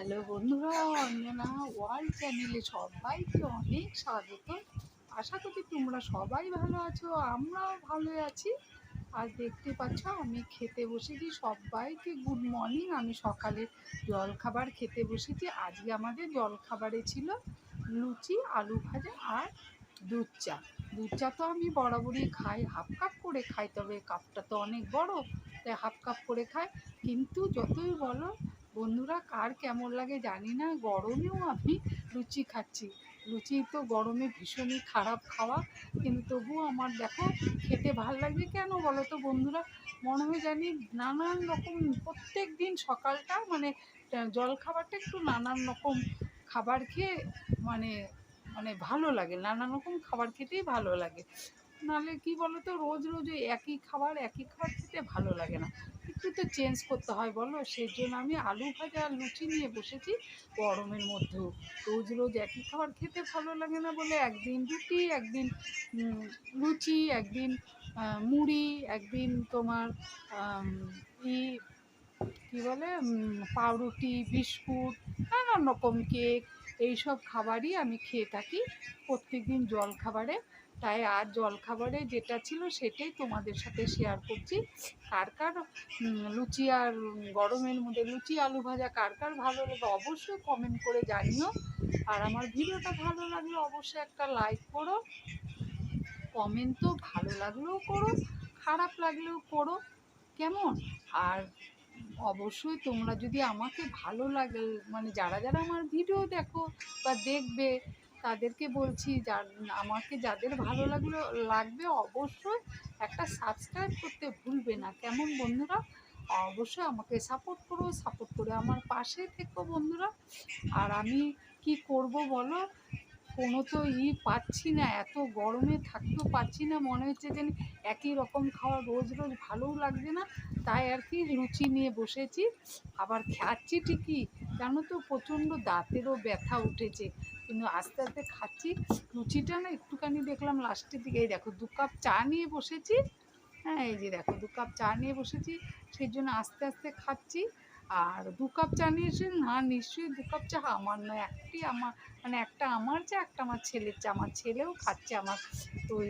Hello বন্ধুরা, Anjana world চ্যানেলে সবাইকে অনেক স্বাগত। আশা করি তোমরা সবাই ভালো আছো, আমরাও ভালো আছি। আর দেখতে পাচ্ছ, আমি খেতে বসেছি সবাইকে, গুড মর্নিং। আমি সকালে জলখাবার খেতে বসেছি। আজকে আমাদের জলখাবারে ছিল লুচি, আলু ভাজা আর দুধ চা। দুধ চা তো আমি বরাবরই খাই, হাফ কাপ করে খাই, তবে কাপটা তো অনেক বড়, তাই হাফ কাপ করে খাই। কিন্তু যতই বলো বন্ধুরা, কার কেমন লাগে জানি না, গরমেও আমি লুচি খাচ্ছি। লুচি তো গরমে ভীষণই খারাপ খাওয়া, কিন্তু তবুও আমার দেখো, খেতে ভালো লাগছে কেন বলো তো বন্ধুরা? মনে হয় জানি নানান রকম, প্রত্যেক দিন সকালটা মানে জল খাবারটা একটু নানান রকম খাবার খেয়ে মানে মানে ভালো লাগে। নানান রকম খাবার খেতেই ভালো লাগে। নাহলে কি বলো তো রোজ রোজ ওই একই খাবার একই খাবার খেতে ভালো লাগে না। একটু তো চেঞ্জ করতে হয় বলো। সেই জন্য আমি আলু ভাজা আর লুচি নিয়ে বসেছি গরমের মধ্যেও। রোজ রোজ একই খাবার খেতে ভালো লাগে না বলে একদিন রুটি, একদিন লুচি, একদিন মুড়ি, একদিন তোমার ই, কী বলে পাউরুটি, বিস্কুট, নানান রকম কেক, এইসব খাবারই আমি খেয়ে থাকি প্রত্যেকদিন জল খাবারে তাই আর জল খাবারে যেটা ছিল সেটাই তোমাদের সাথে শেয়ার করছি। কার কার লুচি আর গরমের মধ্যে লুচি, আলু ভাজা কার কার ভালো লাগে অবশ্যই কমেন্ট করে জানিও। আর আমার ভিডিওটা ভালো লাগলে অবশ্যই একটা লাইক করো কমেন্ট তো ভালো লাগলেও করো, খারাপ লাগলেও করো, কেমন? আর অবশ্যই তোমরা যদি আমাকে ভালো লাগে মানে যারা যারা আমার ভিডিও দেখো বা দেখবে তাদেরকে বলছি, যার, আমাকে যাদের ভালো লাগল, লাগবে অবশ্যই একটা সাবস্ক্রাইব করতে ভুলবে না। কেমন বন্ধুরা? অবশ্যই আমাকে সাপোর্ট করো সাপোর্ট করে আমার পাশে থেকো বন্ধুরা। আর আমি কি করব বলো? কোনো তো ই পাচ্ছি না, এত গরমে থাকতেও পাচ্ছি না, মনে হচ্ছে যেন একই রকম খাওয়া রোজ রোজ ভালোও লাগছে না, তাই আর কি লুচি নিয়ে বসেছি, আবার খাচ্ছি ঠিকই, জানো তো প্রচণ্ড দাঁতেরও ব্যথা উঠেছে, কিন্তু আস্তে আস্তে খাচ্ছি লুচিটা না একটুখানি দেখলাম লাস্টের দিকে, এই দেখো দু কাপ চা নিয়ে বসেছি হ্যাঁ এই যে দেখো দু কাপ চা নিয়ে বসেছি, সেই জন্য আস্তে আস্তে খাচ্ছি আর দু কাপ চা নিয়েছি না, নিশ্চয়ই দু কাপ চা আমার নয়, একটি আমার মানে একটা আমার চা, একটা আমার ছেলের চা। আমার ছেলেও খাচ্ছে, আমার ওই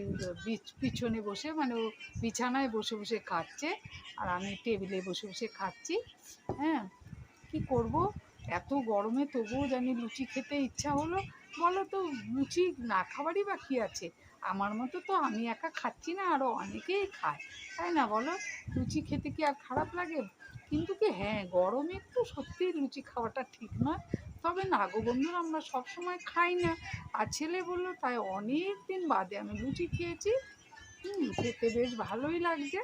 পিছনে বসে মানে ও বিছানায় বসে বসে খাচ্ছে। আর আমি টেবিলে বসে বসে খাচ্ছি। হ্যাঁ কি করব? এত গরমে তবুও জানি লুচি খেতে ইচ্ছা হলো। বলো তো, লুচি না খাবারই বা কী আছে? আমার মতো তো আমি একা খাচ্ছি না আরও অনেকেই খায়। তাই না বলো? লুচি খেতে কি আর খারাপ লাগে? কিন্তু কি হ্যাঁ গরমে একটু সত্যিই লুচি খাওয়াটা ঠিক নয় তবে না গো বন্ধুরা, আমরা সবসময় খাই না। আর ছেলে বলল, তাই অনেক দিন বাদে আমি লুচি খেয়েছি। হুম, খেতে বেশ ভালোই লাগছে।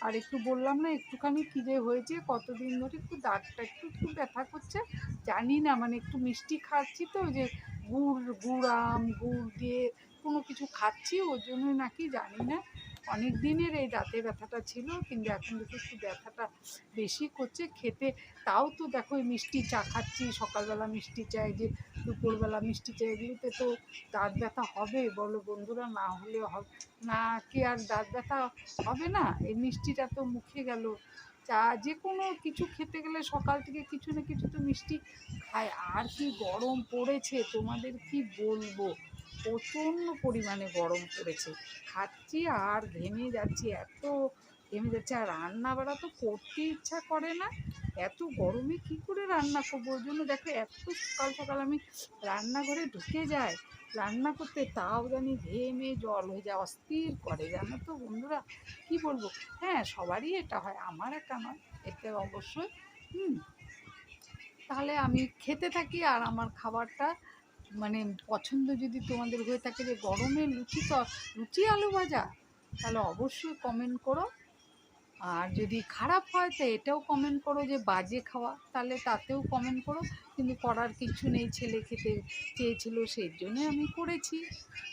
আর একটু বললাম না, একটুখানি যে হয়েছে। কতদিন ধরে একটু দাঁতটা একটু একটু ব্যথা করছে। জানি না মানে একটু মিষ্টি খাচ্ছি তো যে গুড় গুড় আম, গুড় দিয়ে কোনো কিছু খাচ্ছি, ওর জন্যই নাকি জানি না। অনেক দিনের এই দাঁতে ব্যথাটা ছিল, কিন্তু এখন দেখি একটু ব্যথাটা বেশি করছে, খেতে তাও তো দেখো এই মিষ্টি চা খাচ্ছি, সকালবেলা মিষ্টি চা যে দুপুরবেলা মিষ্টি চা, এগুলোতে তো দাঁত ব্যথা হবে, বলো বন্ধুরা, না হলে হবে না কি আর দাঁত ব্যথা হবে না? এই মিষ্টিটা তো মুখে গেল। চা যে কোনো কিছু খেতে গেলে সকাল থেকে কিছু না কিছু তো মিষ্টি খায়। আর কি গরম পড়েছে, তোমাদের কি বলব? প্রচণ্ড পরিমাণে গরম পড়েছে। খাচ্ছি আর ঘেমে যাচ্ছি, এত ঘেমে যাচ্ছে। আর রান্না বাড়া তো করতে ইচ্ছা করে না। এত গরমে কি করে রান্না করব? ওই জন্য দেখো, এত সকাল সকাল আমি রান্নাঘরে ঢুকে যাই, রান্না করতে তাও জানি ঘেমে জল হয়ে যায়, অস্থির করে। জানো তো বন্ধুরা, কি বলব? হ্যাঁ সবারই এটা হয়, আমার একটা নয়, এতে অবশ্যই। হুম, তাহলে আমি খেতে থাকি আর আমার খাবারটা মানে পছন্দ যদি তোমাদের হয়ে থাকে যে গরমে লুচি তো লুচি আলু ভাজা, তাহলে অবশ্যই কমেন্ট করো। আর যদি খারাপ হয় তো এটাও কমেন্ট করো যে বাজে খাওয়া, তাহলে তাতেও কমেন্ট করো। কিন্তু করার কিছু নেই, ছেলে খেতে চেয়েছিল, সেই জন্যই আমি করেছি।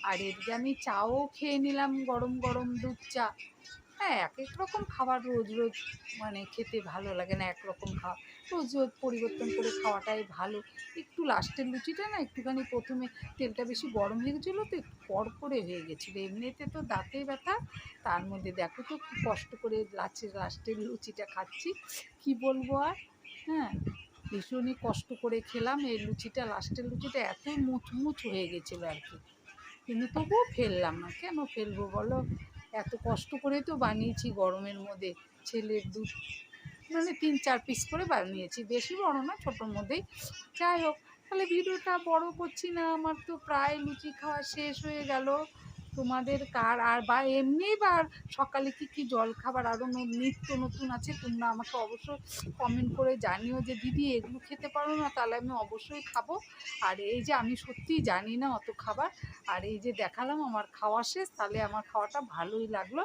আর এদিকে আমি চাও খেয়ে নিলাম, গরম গরম দুধ চা। হ্যাঁ এক এক রকম খাবার রোজ রোজ মানে খেতে ভালো লাগে না, একরকম খাওয়া রোজ রোজ পরিবর্তন করে খাওয়াটাই ভালো। একটু লাস্টের লুচিটা না একটুখানি প্রথমে তেলটা বেশি গরম হয়ে গেছিল তো একটু কড়কড়ে হয়ে গেছিল। এমনিতে তো দাঁতে ব্যথা, তার মধ্যে দেখো তো খুব কষ্ট করে লাস্টের লাস্টের লুচিটা খাচ্ছি। কি বলব আর? হ্যাঁ ভীষণই কষ্ট করে খেলাম, এই লুচিটা, লাস্টের লুচিটা এতই মুচমুচ হয়ে গেছিল আর কি। কিন্তু তবুও ফেললাম না। কেন ফেলব বলো? এত কষ্ট করে তো বানিয়েছি গরমের মধ্যে ছেলের দুধ। মানে তিন, চার পিস করে বানিয়েছি, বেশি বড় না, ছোটোর মধ্যেই। যাই হোক, তাহলে ভিডিওটা বড় করছি না, আমার তো প্রায় লুচি খাওয়া শেষ হয়ে গেল। তোমাদের কার আর বা এমনি বা সকালে কি কি জল খাবার আরও নিত্য নতুন আছে তোমরা আমাকে অবশ্যই কমেন্ট করে জানিও যে, দিদি, এগুলো খেতে পারো না, তাহলে আমি অবশ্যই খাব। আর এই যে আমি সত্যিই জানি না অত খাবার। আর এই যে দেখালাম আমার খাওয়া শেষ, তাহলে আমার খাওয়াটা ভালোই লাগল।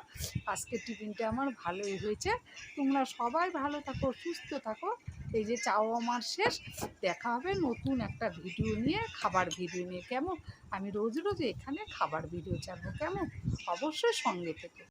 আজকের টিফিনটা আমার ভালোই হয়েছে। তোমরা সবাই ভালো থাকো, সুস্থ থাকো। এই যে চাও আমার শেষ, দেখা হবে নতুন একটা ভিডিও নিয়ে, খাবার ভিডিও নিয়ে। কেমন? আমি রোজ রোজ এখানে খাবার ভিডিও চাবো কেমন? অবশ্যই সঙ্গে থেকে।